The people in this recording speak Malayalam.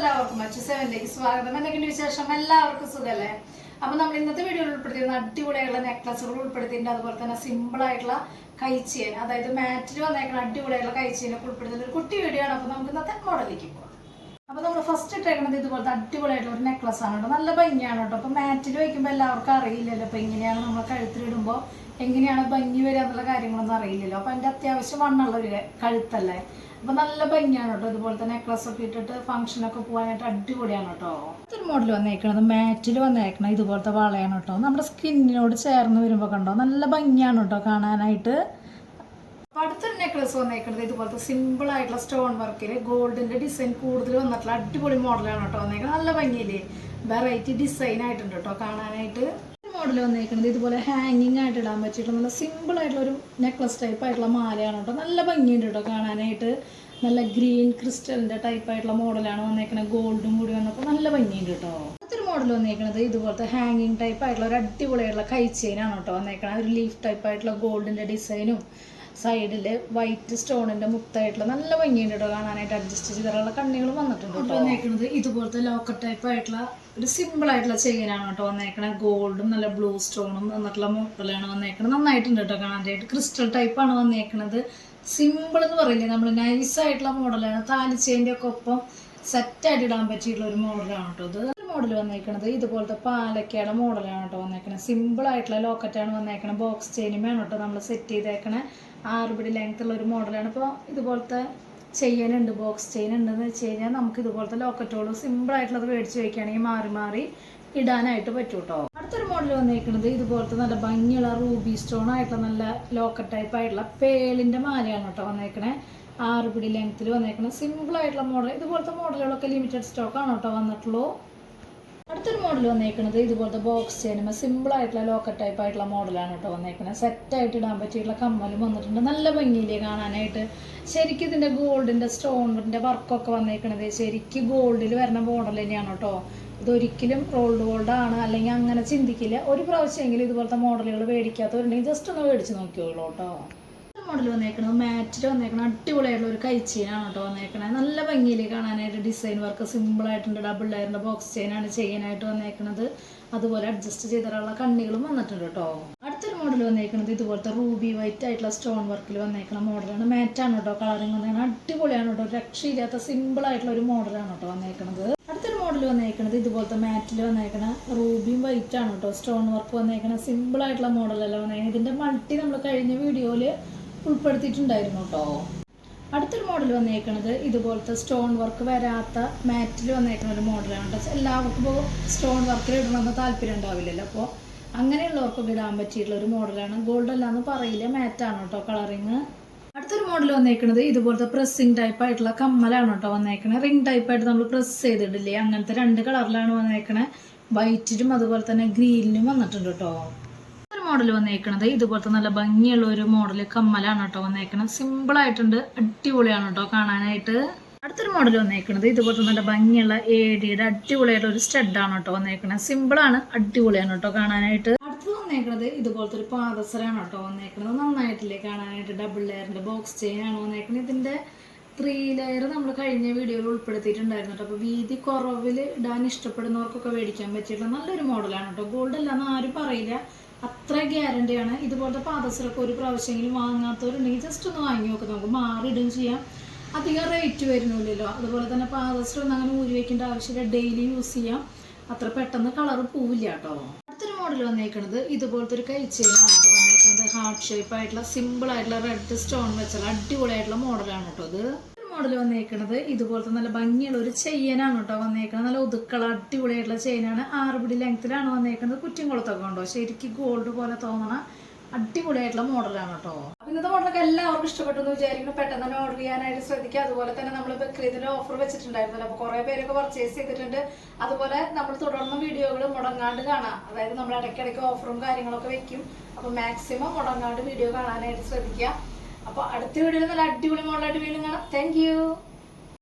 എല്ലാവർക്കും അച്ഛ സെവനിലേക്ക് സ്വാഗതം. എന്തെങ്കിലും വിശേഷം? എല്ലാവർക്കും സുഖല്ലേ? അപ്പൊ നമ്മൾ ഇന്നത്തെ വീഡിയോയിൽ ഉൾപ്പെടുത്തിയിരുന്ന അടിപൊളിയായിട്ടുള്ള നെക്ലസുകൾ ഉൾപ്പെടുത്തിയിട്ടുണ്ട്. അതുപോലെ തന്നെ സിമ്പിൾ ആയിട്ടുള്ള കൈച്ചേൻ അതായത് മാറ്റിൽ വന്നേക്കുന്ന അടിപൊളിയായിട്ടുള്ള കൈച്ചേനൊക്കെ ഉൾപ്പെടുത്തുന്ന ഒരു കുട്ടി വീഡിയോ ആണ്. അപ്പൊ നമുക്ക് ഇന്നത്തെ മോഡലിലേക്ക് പോകാം അപ്പൊ നമ്മൾ ഫസ്റ്റ് ഇട്ടേക്കുന്നത് ഇതുപോലത്തെ അടിപൊളിയായിട്ടുള്ള ഒരു നെക്ലസ് ആണ് കേട്ടോ. നല്ല ഭംഗിയാണ് കേട്ടോ. അപ്പൊ മാറ്റിൽ വയ്ക്കുമ്പോൾ എല്ലാവർക്കും അറിയില്ലല്ലോ. അപ്പൊ ഇങ്ങനെയാണ് നമ്മൾ കഴുത്തിലിടുമ്പോൾ എങ്ങനെയാണ് ഭംഗി വരിക എന്നുള്ള കാര്യങ്ങളൊന്നും അറിയില്ലല്ലോ. അപ്പൊ എന്റെ അത്യാവശ്യം വണ്ണുള്ള ഒരു കഴുത്തല്ലേ? അപ്പൊ നല്ല ഭംഗിയാണ് കേട്ടോ. ഇതുപോലെ തന്നെ നെക്ലസ് ഒക്കെ ഇട്ടിട്ട് ഫംഗ്ഷനൊക്കെ പോകാനായിട്ട് അടിപൊളിയാണ് കേട്ടോ. ഒരു മോഡൽ വന്നേക്കണത് മാറ്റിൽ വന്നേക്കണം. ഇതുപോലത്തെ വളയാണ് കേട്ടോ. നമ്മുടെ സ്കിന്നിനോട് ചേർന്ന് വരുമ്പോൾ കണ്ടോ? നല്ല ഭംഗിയാണ് കേട്ടോ കാണാനായിട്ട്. അടുത്തൊരു നെക്ലസ് വന്നേക്കുന്നത് ഇതുപോലത്തെ സിമ്പിൾ ആയിട്ടുള്ള സ്റ്റോൺ വർക്കിൽ ഗോൾഡിന്റെ ഡിസൈൻ കൂടുതൽ വന്നിട്ടുള്ള അടിപൊളി മോഡലാണ് കേട്ടോ വന്നേക്കുന്നത് നല്ല ഭംഗിയില്ലേ? വെറൈറ്റി ഡിസൈൻ ആയിട്ടുണ്ട് കേട്ടോ കാണാനായിട്ട്. മോഡൽ വന്നേക്കുന്നത് ഇതുപോലെ ഹാങ്ങിങ് ആയിട്ട് ഇടാൻ പറ്റിയിട്ടുള്ള നല്ല സിമ്പിൾ ആയിട്ടുള്ള ഒരു നെക്ലസ് ടൈപ്പ് ആയിട്ടുള്ള മാലയാണ് കേട്ടോ. നല്ല ഭംഗിയുണ്ട് കേട്ടോ കാണാനായിട്ട്. നല്ല ഗ്രീൻ ക്രിസ്റ്റലിന്റെ ടൈപ്പ് ആയിട്ടുള്ള മോഡലാണ് വന്നേക്കുന്നത് ഗോൾഡും കൂടി വന്നപ്പോൾ നല്ല ഭംഗിയുണ്ട് കേട്ടോ. അടുത്തൊരു മോഡൽ വന്നേക്കുന്നത് ഇതുപോലത്തെ ഹാങ്ങിങ് ടൈപ്പ് ആയിട്ടുള്ള ഒരു അടിപൊളിയായിട്ടുള്ള കൈ ചെയിനാണ് കേട്ടോ വന്നേക്കുന്നത് ഒരു ലീഫ് ടൈപ്പ് ആയിട്ടുള്ള ഗോൾഡിന്റെ ഡിസൈനും സൈഡിൽ വൈറ്റ് സ്റ്റോണിന്റെ മുത്തായിട്ടുള്ള നല്ല ഭംഗിയുണ്ട് കേട്ടോ കാണാനായിട്ട്. അഡ്ജസ്റ്റ് ചെയ്തിട്ടുള്ള കണ്ണികൾ വന്നിട്ടുണ്ട് കേട്ടോ വന്നേക്കുന്നത് ഇതുപോലത്തെ ലോക്കർ ടൈപ്പ് ആയിട്ടുള്ള ഒരു സിമ്പിൾ ആയിട്ടുള്ള ചെയിനാണ് കേട്ടോ വന്നേക്കണത് ഗോൾഡും നല്ല ബ്ലൂ സ്റ്റോണും വന്നിട്ടുള്ള മോട്ടലാണ് വന്നേക്കണത്. നന്നായിട്ടുണ്ട് കേട്ടോ കാണാനായിട്ട്. ക്രിസ്റ്റൽ ടൈപ്പാണ് വന്നേക്കണത്. സിമ്പിൾ എന്ന് പറയില്ലേ നമ്മൾ നൈസ് ആയിട്ടുള്ള മോഡലാണ് താലിച്ചേന്റെ ഒക്കെ ഒപ്പം സെറ്റായിട്ട് ഇടാൻ പറ്റിയിട്ടുള്ള ഒരു മോഡലാണ് കേട്ടോ ഇത്. മോഡൽ വന്നേക്കണത്. ഇതുപോലത്തെ പാലക്കയുടെ മോഡലാണ് കേട്ടോ വന്നേക്കണത് സിമ്പിൾ ആയിട്ടുള്ള ലോക്കറ്റാണ് വന്നേക്കണത് ബോക്സ് ചെയിനുമാണ് കേട്ടോ നമ്മൾ സെറ്റ് ചെയ്തേക്കണേ. ആറുപടി ലെങ്ത് ഉള്ള ഒരു മോഡലാണ് ഇപ്പോൾ ഇതുപോലത്തെ ചെയ്യാനുണ്ട് ബോക്സ് ചെയിൻ ഉണ്ടെന്ന് വെച്ച് കഴിഞ്ഞാൽ നമുക്ക് ഇതുപോലത്തെ ലോക്കറ്റുകൾ സിമ്പിൾ ആയിട്ടുള്ളത് മേടിച്ച് വയ്ക്കുകയാണെങ്കിൽ മാറി മാറി ഇടാനായിട്ട് പറ്റും കേട്ടോ അടുത്തൊരു മോഡൽ വന്നേക്കുന്നത് ഇതുപോലത്തെ നല്ല ഭംഗിയുള്ള റൂബി സ്റ്റോൺ ആയിട്ടുള്ള നല്ല ലോക്കറ്റ് ടൈപ്പ് ആയിട്ടുള്ള പേലിന്റെ മാലയാണ് കേട്ടോ വന്നേക്കണേ. ആറ് പിടി ലെങ്ത്തിൽ വന്നേക്കണേ. സിമ്പിൾ ആയിട്ടുള്ള മോഡൽ ഇതുപോലത്തെ മോഡലുകളൊക്കെ ലിമിറ്റഡ് സ്റ്റോക്കാണ് കേട്ടോ വന്നിട്ടുള്ളൂ. അടുത്തൊരു മോഡൽ വന്നേക്കുന്നത് ഇതുപോലത്തെ ബോക്സ് ചെയ്യുമ്പോൾ സിമ്പിൾ ആയിട്ടുള്ള ലോക്കർ ടൈപ്പ് ആയിട്ടുള്ള മോഡലാണ് കേട്ടോ വന്നേക്കുന്നത് സെറ്റായിട്ട് ഇടാൻ പറ്റിയിട്ടുള്ള കമ്മലും വന്നിട്ടുണ്ട്. നല്ല ഭംഗിയിലേ കാണാനായിട്ട്? ശരിക്കും ഇതിന്റെ ഗോൾഡിന്റെ സ്റ്റോണിന്റെ വർക്കൊക്കെ വന്നേക്കണത് ശരിക്കും ഗോൾഡിൽ വരുന്ന മോഡൽ തന്നെയാണ് കേട്ടോ. ഇതൊരിക്കലും റോൾഡ് ഗോൾഡ് ആണ്. അല്ലെങ്കിൽ അങ്ങനെ ചിന്തിക്കില്ല. ഒരു പ്രാവശ്യമെങ്കിലും ഇതുപോലത്തെ മോഡലുകൾ മേടിക്കാത്തവരുണ്ടെങ്കിൽ ജസ്റ്റ് ഒന്ന് മേടിച്ച് നോക്കിയോളൂ കേട്ടോ. മോഡൽ വന്നേക്കണത്. മാറ്റിൽ വന്നേക്കണം അടിപൊളിയായിട്ടുള്ള ഒരു കൈച്ചെയിനാണ് കേട്ടോ വന്നേക്കണത്. നല്ല ഭംഗിയിൽ കാണാനായിട്ട് ഡിസൈൻ വർക്ക് സിമ്പിൾ ആയിട്ടുണ്ട്. ഡബിൾ ലയറിന്റെ ബോക്സ് ചെയിനാണ് ചെയ്യാനായിട്ട് വന്നേക്കണത്. അതുപോലെ അഡ്ജസ്റ്റ് ചെയ്തിട്ടുള്ള കണ്ണികളും വന്നിട്ടുണ്ട് കേട്ടോ. അടുത്തൊരു മോഡൽ വന്നേക്കണത് ഇതുപോലത്തെ റൂബി വൈറ്റ് ആയിട്ടുള്ള സ്റ്റോൺ വർക്കിൽ വന്നേക്കണ മോഡലാണ് മാറ്റാണ് കേട്ടോ കളറിങ് വന്നേക്കണം അടിപൊളിയാണ് കേട്ടോ. രക്ഷയില്ലാത്ത സിമ്പിൾ ആയിട്ടുള്ള ഒരു മോഡലാണ് കേട്ടോ വന്നേക്കണത്. അടുത്തൊരു മോഡൽ വന്നേക്കണത് ഇതുപോലത്തെ മാറ്റിൽ വന്നേക്കണ റൂബിയും വൈറ്റ് ആണ് കേട്ടോ. സ്റ്റോൺ വർക്ക് വന്നേക്കണ സിമ്പിൾ ആയിട്ടുള്ള മോഡലല്ല വന്നേക്കണം ഇതിന്റെ മൾട്ടി നമ്മൾ കഴിഞ്ഞ വീഡിയോയിൽ ഉൾപ്പെടുത്തിയിട്ടുണ്ടായിരുന്നു കേട്ടോ. അടുത്തൊരു മോഡൽ വന്നേക്കണത് ഇതുപോലത്തെ സ്റ്റോൺ വർക്ക് വരാത്ത മാറ്റിൽ വന്നേക്കുന്ന ഒരു മോഡലാണ് കേട്ടോ. എല്ലാവർക്കും ഇപ്പോൾ സ്റ്റോൺ വർക്കിൽ ഇടണമെന്ന് താല്പര്യം ഉണ്ടാവില്ലല്ലോ. അപ്പോൾ അങ്ങനെയുള്ളവർക്കൊക്കെ ഇടാൻ പറ്റിയിട്ടുള്ള ഒരു മോഡലാണ് ഗോൾഡ് അല്ലാന്ന് പറയില്ല മാറ്റാണ് കേട്ടോ കളറിങ് അടുത്തൊരു മോഡൽ വന്നേക്കുന്നത് ഇതുപോലത്തെ പ്രസ്സിങ് ടൈപ്പ് ആയിട്ടുള്ള കമ്മലാണ് കേട്ടോ വന്നേക്കണത് റിംഗ് ടൈപ്പ് ആയിട്ട് നമ്മൾ പ്രസ് ചെയ്തിട്ടില്ലേ? അങ്ങനത്തെ രണ്ട് കളറിലാണ് വന്നേക്കണേ. വൈറ്റിലും അതുപോലെ തന്നെ ഗ്രീനിലും വന്നിട്ടുണ്ട് കേട്ടോ. മോഡൽ വന്നേക്കണത്. ഇതുപോലത്തെ നല്ല ഭംഗിയുള്ള ഒരു മോഡൽ കമ്മലാണ് കേട്ടോ വന്നേക്കണത്. സിമ്പിൾ ആയിട്ടുണ്ട് അടിപൊളിയാണ് കേട്ടോ കാണാനായിട്ട്. അടുത്തൊരു മോഡൽ വന്നേക്കണത്. ഇതുപോലത്തെ നല്ല ഭംഗിയുള്ള ഏടിയുടെ അടിപൊളിയായിട്ടുള്ള ഒരു സ്റ്റഡാണ് കേട്ടോ വന്നേക്കണത്. സിമ്പിളാണ് അടിപൊളിയാണ് കേട്ടോ കാണാനായിട്ട്. അടുത്തത് വന്നേക്കണത് ഇതുപോലത്തെ ഒരു പാദസരാണ് കേട്ടോ വന്നേക്കണത്. നന്നായിട്ടില്ലേ കാണാനായിട്ട്. ഡബിൾ ലെയറിന്റെ ബോക്സ് ചെയിൻ ആണ് വന്നേക്കണത്. ഇതിന്റെ ത്രീ ലെയർ നമ്മൾ കഴിഞ്ഞ വീഡിയോയിൽ ഉൾപ്പെടുത്തിയിട്ടുണ്ടായിരുന്നു കേട്ടോ. അപ്പോൾ വീതി കുറവിൽ ഇടാൻ ഇഷ്ടപ്പെടുന്നവർക്കൊക്കെ മേടിക്കാൻ പറ്റിയിട്ടുള്ള നല്ലൊരു മോഡലാണ് കേട്ടോ. ഗോൾഡ് അല്ലാന്ന് ആരും പറയില്ല. അത്ര ഗ്യാരണ്ടിയാണ് ഇതുപോലത്തെ പാദസരമൊക്കെ ഒരു പ്രാവശ്യമെങ്കിലും വാങ്ങാത്തവരുണ്ടെങ്കിൽ ജസ്റ്റ് ഒന്ന് വാങ്ങി നോക്കാം. നമുക്ക് മാറിയിടും ചെയ്യാം. അധികം റേറ്റ് വരുന്നില്ലല്ലോ. അതുപോലെ തന്നെ പാദസരം അങ്ങനെ ഊരി വയ്ക്കേണ്ട ആവശ്യമില്ല. ഡെയിലി യൂസ് ചെയ്യാം. അത്ര പെട്ടെന്ന് കളർ പോവില്ല കേട്ടോ. അടുത്തൊരു മോഡൽ വന്നേക്കണത് ഇതുപോലത്തെ ഒരു കൈച്ചെയിനാണ് വന്നേക്കുന്നത് ഹാർട്ട് ഷേപ്പ് ആയിട്ടുള്ള സിമ്പിൾ ആയിട്ടുള്ള റെഡ് സ്റ്റോൺ വെച്ചുള്ള അടിപൊളിയായിട്ടുള്ള മോഡലാണ് കേട്ടോ ഇത്. മോഡൽ വന്നേക്കണത്. ഇതുപോലത്തെ നല്ല ഭംഗിയുള്ള ഒരു ചെയിനാണ് കേട്ടോ വന്നേക്കുന്നത് നല്ല ഒതുക്കള അടിപൊളിയായിട്ടുള്ള ചെയിനാണ്. ആറുപിടി ലെങ്ത്തിലാണ് വന്നേക്കുന്നത് കുറ്റിൻകുളത്തൊക്കെ ഉണ്ടോ? ശരിക്കും ഗോൾഡ് പോലെ തോന്നണ അടിപൊളിയായിട്ടുള്ള മോഡലാണ് കേട്ടോ. ഇന്നത്തെ മോഡലൊക്കെ എല്ലാവർക്കും ഇഷ്ടപ്പെട്ടു എന്ന് വിചാരിക്കുന്നു. പെട്ടെന്ന് തന്നെ ഓർഡർ ചെയ്യാനായിട്ട് ശ്രദ്ധിക്കുക. അതുപോലെ തന്നെ നമ്മൾ ബക്രീദിന്റെ ഓഫർ വെച്ചിട്ടുണ്ടായിരുന്നല്ലോ. അപ്പോൾ കുറെ പേരൊക്കെ പർച്ചേസ് ചെയ്തിട്ടുണ്ട്. അതുപോലെ നമ്മൾ തുടർന്ന് വീഡിയോകൾ മുടങ്ങാണ്ട് കാണാം. അതായത് നമ്മൾ ഇടയ്ക്കിടയ്ക്ക് ഓഫറും കാര്യങ്ങളൊക്കെ വെക്കും. അപ്പോൾ മാക്സിമം മുടങ്ങാണ്ട് വീഡിയോ കാണാനായിട്ട് ശ്രദ്ധിക്കുക. അപ്പൊ അടുത്ത വീഡിയോയിൽ നല്ല അടിപൊളി മോഡലായിട്ട് വീണ്ടും കാണാം. താങ്ക്